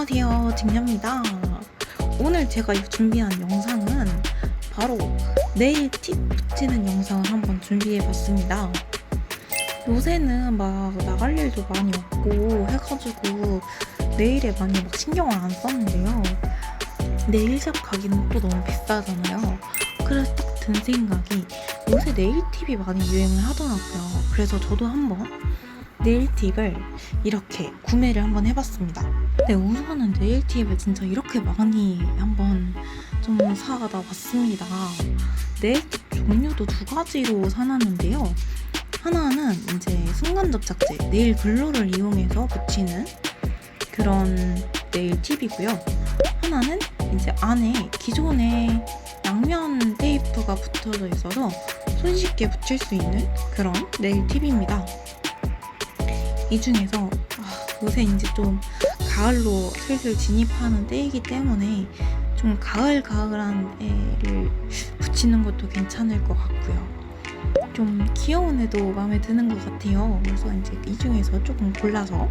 안녕하세요. 직녀입니다. 오늘 제가 준비한 영상은 바로 네일 팁 붙이는 영상을 한번 준비해 봤습니다. 요새는 막 나갈 일도 많이 없고 해가지고 네일에 많이 막 신경을 안 썼는데요. 네일샵 가기는 또 너무 비싸잖아요. 그래서 딱 든 생각이 요새 네일 팁이 많이 유행을 하더라고요. 그래서 저도 한번 네일 팁을 이렇게 구매를 한번 해봤습니다. 네, 우선은 네일 팁을 진짜 이렇게 많이 한번 좀 사다 봤습니다. 네일 팁 종류도 두 가지로 사놨는데요. 하나는 이제 순간 접착제, 네일 글로를 이용해서 붙이는 그런 네일 팁이고요. 하나는 이제 안에 기존에 양면 테이프가 붙어져 있어서 손쉽게 붙일 수 있는 그런 네일 팁입니다. 이 중에서 아, 요새 이제 좀 가을로 슬슬 진입하는 때이기 때문에 좀 가을 가을한 애를 붙이는 것도 괜찮을 것 같고요. 좀 귀여운 애도 마음에 드는 것 같아요. 그래서 이제 이 중에서 조금 골라서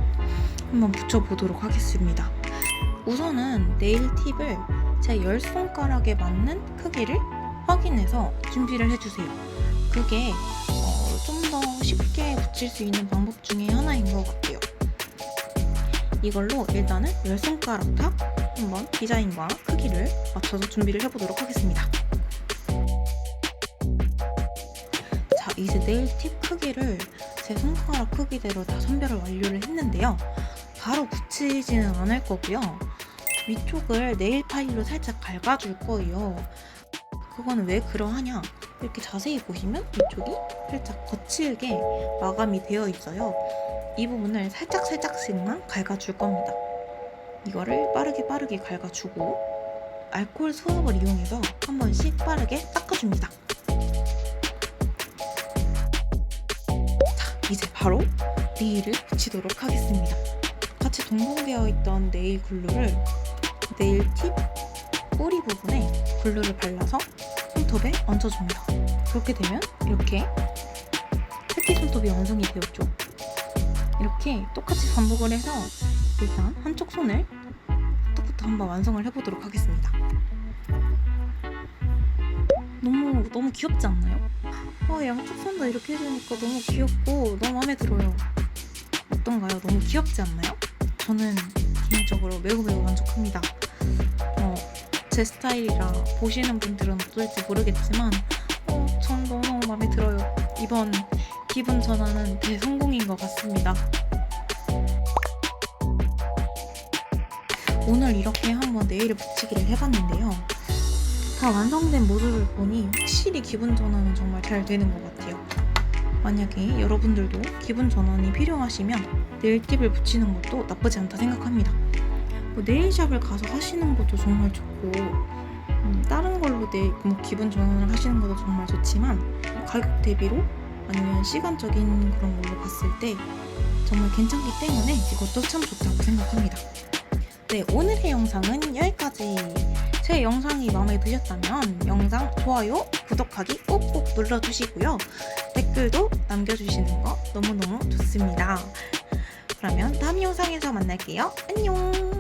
한번 붙여보도록 하겠습니다. 우선은 네일 팁을 제 열 손가락에 맞는 크기를 확인해서 준비를 해주세요. 그게 쉽게 붙일 수 있는 방법 중에 하나인 것 같아요. 이걸로 일단은 열 손가락 다 한번 디자인과 크기를 맞춰서 준비를 해보도록 하겠습니다. 자, 이제 네일 팁 크기를 제 손가락 크기대로 다 선별을 완료를 했는데요. 바로 붙이지는 않을 거고요. 위쪽을 네일 파일로 살짝 갉아줄 거예요. 그거는 왜 그러하냐? 이렇게 자세히 보시면 이쪽이 살짝 거칠게 마감이 되어 있어요. 이 부분을 살짝 살짝씩만 갉아줄 겁니다. 이거를 빠르게 빠르게 갉아주고 알코올 수압을 이용해서 한 번씩 빠르게 닦아줍니다. 자, 이제 바로 네일을 붙이도록 하겠습니다. 같이 동봉되어 있던 네일 글루를 네일 팁 뿌리 부분에 글루를 발라서 손톱에 얹어줍니다. 그렇게 되면 이렇게 새끼 손톱이 완성이 되었죠. 이렇게 똑같이 반복을 해서 일단 한쪽 손을 턱부터 한번 완성을 해보도록 하겠습니다. 너무 너무 귀엽지 않나요? 아, 양쪽 손 다 이렇게 해주니까 너무 귀엽고 너무 마음에 들어요. 어떤가요? 너무 귀엽지 않나요? 저는 개인적으로 매우 매우 만족합니다. 어, 제 스타일이라 보시는 분들은 어떨지 모르겠지만 어, 전 너무 마음에 들어요. 이번 기분 전환은 대성공인 것 같습니다. 오늘 이렇게 한번 네일을 붙이기를 해봤는데요. 다 완성된 모습을 보니 확실히 기분 전환은 정말 잘 되는 것 같아요. 만약에 여러분들도 기분 전환이 필요하시면 네일 팁을 붙이는 것도 나쁘지 않다 생각합니다. 뭐 네일샵을 가서 하시는 것도 정말 좋고 음, 다른 걸로 내 뭐 기분 전환을 하시는 것도 정말 좋지만 가격 대비로 아니면 시간적인 그런 걸로 봤을 때 정말 괜찮기 때문에 이것도 참 좋다고 생각합니다. 네, 오늘의 영상은 여기까지. 제 영상이 마음에 드셨다면 영상 좋아요, 구독하기 꼭꼭 눌러주시고요. 댓글도 남겨주시는 거 너무너무 좋습니다. 그러면 다음 영상에서 만날게요. 안녕!